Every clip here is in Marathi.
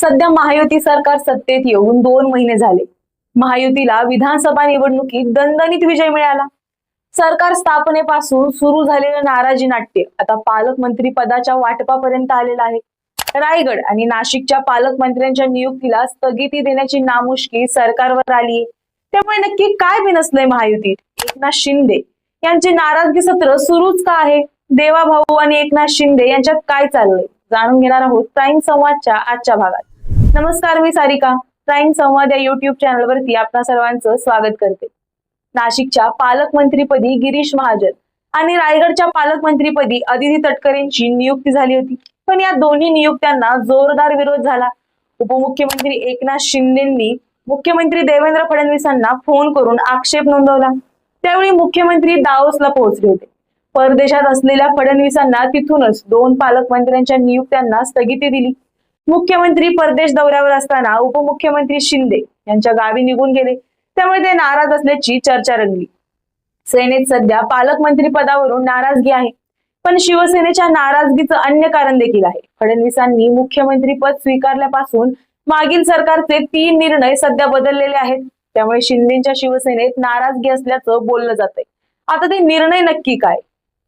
सध्या महायुती सरकार सत्तेत येऊन दोन महिने झाले. महायुतीला विधानसभा निवडणुकीत दणदणीत विजय मिळाला. सरकार स्थापनेपासून सुरू झालेलं नाराजी नाट्य आता पालकमंत्री पदाच्या वाटपापर्यंत आलेलं आहे. रायगड आणि नाशिकच्या पालकमंत्र्यांच्या नियुक्तीला स्थगिती देण्याची नामुष्की सरकारवर आलीये त्यामुळे नक्की काय बिनसलंय महायुतीत. एकनाथ शिंदे यांचे नाराजगी सत्र सुरूच का आहे? देवा भाऊ आणि एकनाथ शिंदे यांच्यात काय चाललंय? जाणून घेणार आहोत प्राईम संवादच्या आजच्या भागात. नमस्कार मी सारिका. प्राईम संवाद या युट्यूब चॅनलवरती आपणा सर्वांचं स्वागत करते. नाशिकच्या पालकमंत्रीपदी गिरीश महाजन आणि रायगडच्या पालकमंत्रीपदी अदिती तटकरेंची नियुक्ती झाली होती. पण या दोन्ही नियुक्त्यांना जोरदार विरोध झाला. उपमुख्यमंत्री एकनाथ शिंदेंनी मुख्यमंत्री देवेंद्र फडणवीसांना फोन करून आक्षेप नोंदवला. त्यावेळी मुख्यमंत्री दाओसला पोहोचले होते. परदेशात असलेल्या फडणवीसांना तिथूनच दोन पालकमंत्र्यांच्या नियुक्त्यांना स्थगिती दिली. मुख्यमंत्री परदेश दौऱ्यावर असताना उपमुख्यमंत्री शिंदे यांच्या गावी निघून गेले. त्यामुळे ते नाराज असल्याची चर्चा रंगली. सेनेत सध्या पालकमंत्री पदावरून नाराजगी आहे. पण शिवसेनेच्या नाराजगीचं अन्य कारण देखील आहे. फडणवीसांनी मुख्यमंत्री पद स्वीकारल्यापासून मागील सरकारचे तीन निर्णय सध्या बदललेले आहेत. त्यामुळे शिंदेच्या शिवसेनेत नाराजगी असल्याचं बोललं जात आता ते निर्णय नक्की काय?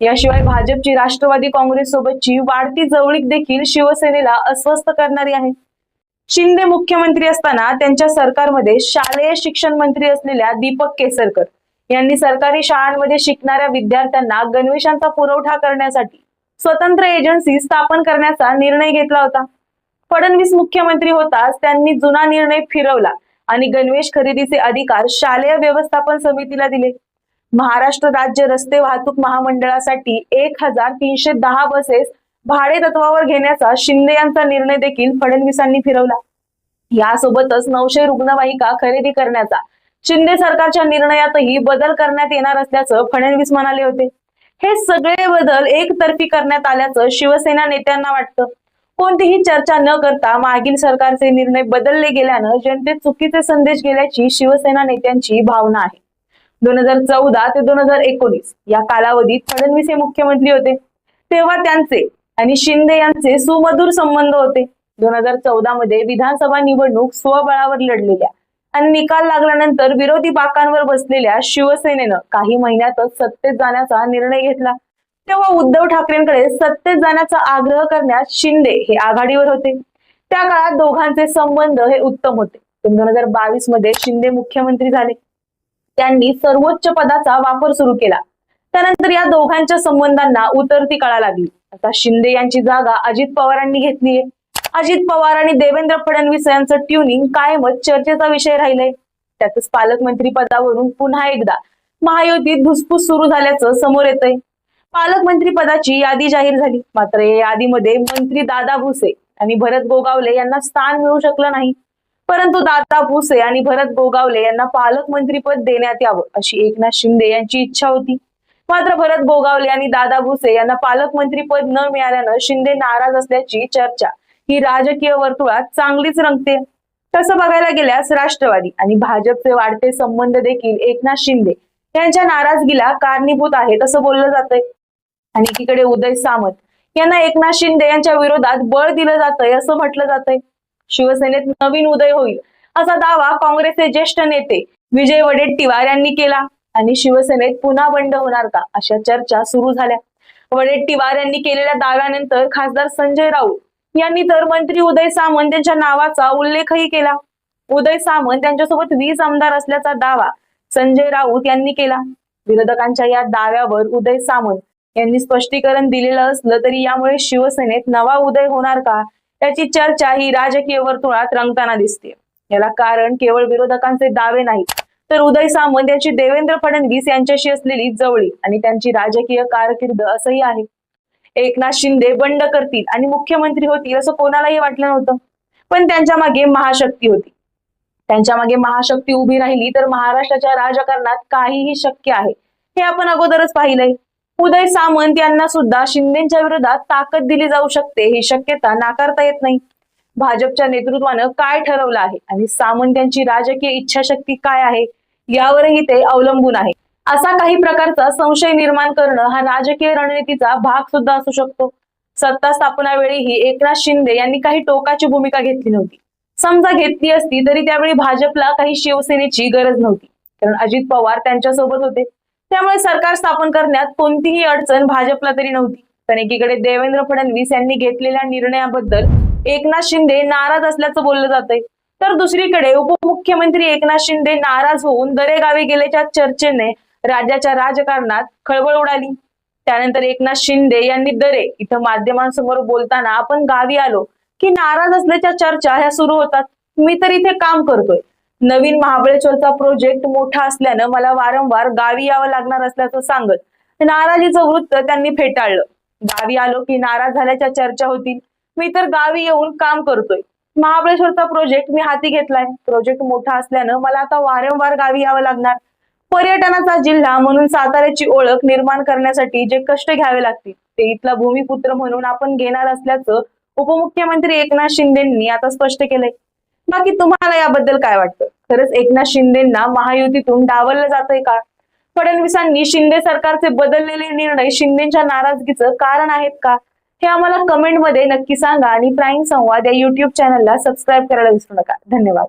याशिवाय भाजपची राष्ट्रवादी काँग्रेस सोबतची वाढती जवळीक देखील शिवसेनेला अस्वस्थ करणारी आहे. शिंदे मुख्यमंत्री असताना त्यांच्या सरकारमध्ये शालेय शिक्षण मंत्री असलेल्या दीपक केसरकर यांनी सरकारी शाळांमध्ये शिकणाऱ्या विद्यार्थ्यांना गणवेशांचा पुरवठा करण्यासाठी स्वतंत्र एजन्सी स्थापन करण्याचा निर्णय घेतला होता. फडणवीस मुख्यमंत्री होताच त्यांनी जुना निर्णय फिरवला आणि गणवेश खरेदीचे अधिकार शालेय व्यवस्थापन समितीला दिले. महाराष्ट्र राज्य रस्ते वाहतूक महामंडळासाठी एक हजार तीनशे दहा बसेस भाडे तत्वावर घेण्याचा शिंदे यांचा निर्णय देखील फडणवीसांनी फिरवला. यासोबतच नऊशे रुग्णवाहिका खरेदी करण्याचा शिंदे सरकारच्या निर्णयातही बदल करण्यात येणार असल्याचं फडणवीस म्हणाले होते. हे सगळे बदल एकतर्फी करण्यात आल्याचं शिवसेना नेत्यांना वाटतं. कोणतीही चर्चा न करता मागील सरकारचे निर्णय बदलले गेल्यानं जनतेत चुकीचे संदेश गेल्याची शिवसेना नेत्यांची भावना आहे. दोन हजार चौदा ते दोन हजार एकोणीस या कालावधीत फडणवीस हे मुख्यमंत्री होते. तेव्हा त्यांचे आणि शिंदे यांचे सुमधुर संबंध होते. दोन हजार चौदा मध्ये विधानसभा निवडणूक स्वबळावर लढलेल्या आणि निकाल लागल्यानंतर विरोधी बाकांवर बसलेल्या शिवसेनेनं काही महिन्यातच सत्तेत जाण्याचा निर्णय घेतला. तेव्हा उद्धव ठाकरेंकडे सत्तेत जाण्याचा आग्रह करण्यात शिंदे हे आघाडीवर होते. त्या काळात दोघांचे संबंध हे उत्तम होते. दोन हजार बावीसमध्ये शिंदे मुख्यमंत्री झाले. त्यांनी सर्वोच्च पदाचा वापर सुरू केला. त्यानंतर या दोघांच्या संबंधांना उतरती कळा लागली. आता शिंदे यांची जागा अजित पवारांनी घेतलीये अजित पवार आणि देवेंद्र फडणवीस यांचं ट्युनिंग कायमच चर्चेचा विषय राहिलाय. त्यातच पालकमंत्री पदावरून पुन्हा एकदा महायुतीत धुसफूस सुरू झाल्याचं समोर येतंय. पालकमंत्री पदाची यादी जाहीर झाली. मात्र या यादीमध्ये मंत्री दादा भुसे आणि भरत गोगावले यांना स्थान मिळू शकलं नाही. परंतु दादा भुसे आणि भरत गोगावले यांना पालकमंत्रीपद देण्यात यावं अशी एकनाथ शिंदे यांची इच्छा होती. मात्र भरत गोगावले आणि दादा भुसे यांना पालकमंत्रीपद न मिळाल्यानं शिंदे नाराज असल्याची चर्चा ही राजकीय वर्तुळात चांगलीच रंगते. तसं बघायला गेल्यास राष्ट्रवादी आणि भाजपचे वाढते संबंध देखील एकनाथ शिंदे यांच्या नाराजगीला कारणीभूत आहेत असं बोललं जातंय. आणि एकीकडे उदय सामंत यांना एकनाथ शिंदे यांच्या विरोधात बळ दिलं जातंय असं म्हटलं जातंय. शिवसेनेत नवीन उदय होईल असा दावा काँग्रेसचे ज्येष्ठ नेते विजय वडेट्टीवार यांनी केला. आणि शिवसेनेत पुन्हा बंड होणार का अशा चर्चा सुरू झाल्या. वडेट्टीवार यांनी केलेल्या दाव्यानंतर खासदार संजय राऊत यांनी तर मंत्री उदय सामंत यांच्या नावाचा उल्लेखही केला. उदय सामंत यांच्यासोबत वीस आमदार असल्याचा दावा संजय राऊत यांनी केला. विरोधकांच्या या दाव्यावर उदय सामंत यांनी स्पष्टीकरण दिलेलं असलं तरी यामुळे शिवसेनेत नवा उदय होणार का त्याची चर्चा ही राजकीय वर्तुळात रंगताना दिसते. याला कारण केवळ विरोधकांचे दावे नाही तर उदय सामंत यांची देवेंद्र फडणवीस यांच्याशी असलेली जवळी आणि त्यांची राजकीय कारकीर्द असंही आहे. एकनाथ शिंदे बंड करतील आणि मुख्यमंत्री होतील असं कोणालाही वाटलं नव्हतं. पण त्यांच्या मागे महाशक्ती होती. त्यांच्या मागे महाशक्ती उभी राहिली तर महाराष्ट्राच्या राजकारणात काहीही शक्य आहे हे आपण अगोदरच पाहिलंय. उदय सामंत यांना सुद्धा शिंदेच्या विरोधात ताकद दिली जाऊ शकते ही शक्यता नाकारता येत नाही. भाजपच्या नेतृत्वानं काय ठरवलं आहे? आणि सामंत यांची राजकीय इच्छाशक्ती काय आहे? यावरही ते अवलंबून आहे. असा काही प्रकारचा संशय निर्माण करणं हा राजकीय रणनीतीचा भाग सुद्धा असू शकतो. सत्ता स्थापनावेळीही एकनाथ शिंदे यांनी काही टोकाची भूमिका घेतली नव्हती. समजा घेतली असती तरी त्यावेळी भाजपला काही शिवसेनेची गरज नव्हती. कारण अजित पवार त्यांच्यासोबत होते. त्यामुळे सरकार स्थापन करण्यात कोणतीही अडचण भाजपला तरी नव्हती. पण एकीकडे देवेंद्र फडणवीस यांनी घेतलेल्या निर्णयाबद्दल एकनाथ शिंदे नाराज असल्याचं बोललं जातंय. तर दुसरीकडे उपमुख्यमंत्री एकनाथ शिंदे नाराज होऊन दरेगावी गेल्याच्या चर्चेने राज्याच्या राजकारणात खळबळ उडाली. त्यानंतर एकनाथ शिंदे यांनी दरे इथं माध्यमांसमोर बोलताना आपण गावी आलो की नाराज असल्याच्या चर्चा ह्या सुरू होतात. मी तर इथे काम करतोय. नवीन महाबळेश्वरचा प्रोजेक्ट मोठा असल्यानं मला वारंवार गावी यावं लागणार असल्याचं सांगत नाराजीचं वृत्त त्यांनी फेटाळलं. गावी आलो की नाराज झाल्याच्या चर्चा होतील. मी तर गावी येऊन काम करतोय. महाबळेश्वरचा प्रोजेक्ट मी हाती घेतलाय. प्रोजेक्ट मोठा असल्यानं मला आता वारंवार गावी यावं लागणार. पर्यटनाचा जिल्हा म्हणून साताऱ्याची ओळख निर्माण करण्यासाठी जे कष्ट घ्यावे लागतील ते इथला भूमिपुत्र म्हणून आपण घेणार असल्याचं उपमुख्यमंत्री एकनाथ शिंदेंनी आता स्पष्ट केलंय. बाकी तुम्हाला याबद्दल काय वाटतं? खरंच एकनाथ शिंदेना महायुतीतून डावललं जातंय का? फडणवीसांनी शिंदे सरकारचे बदललेले निर्णय शिंदेच्या नाराजगीचं कारण आहेत का? हे आम्हाला कमेंटमध्ये नक्की सांगा आणि प्राईम संवाद या युट्यूब चॅनलला सबस्क्राईब करायला विसरू नका. धन्यवाद.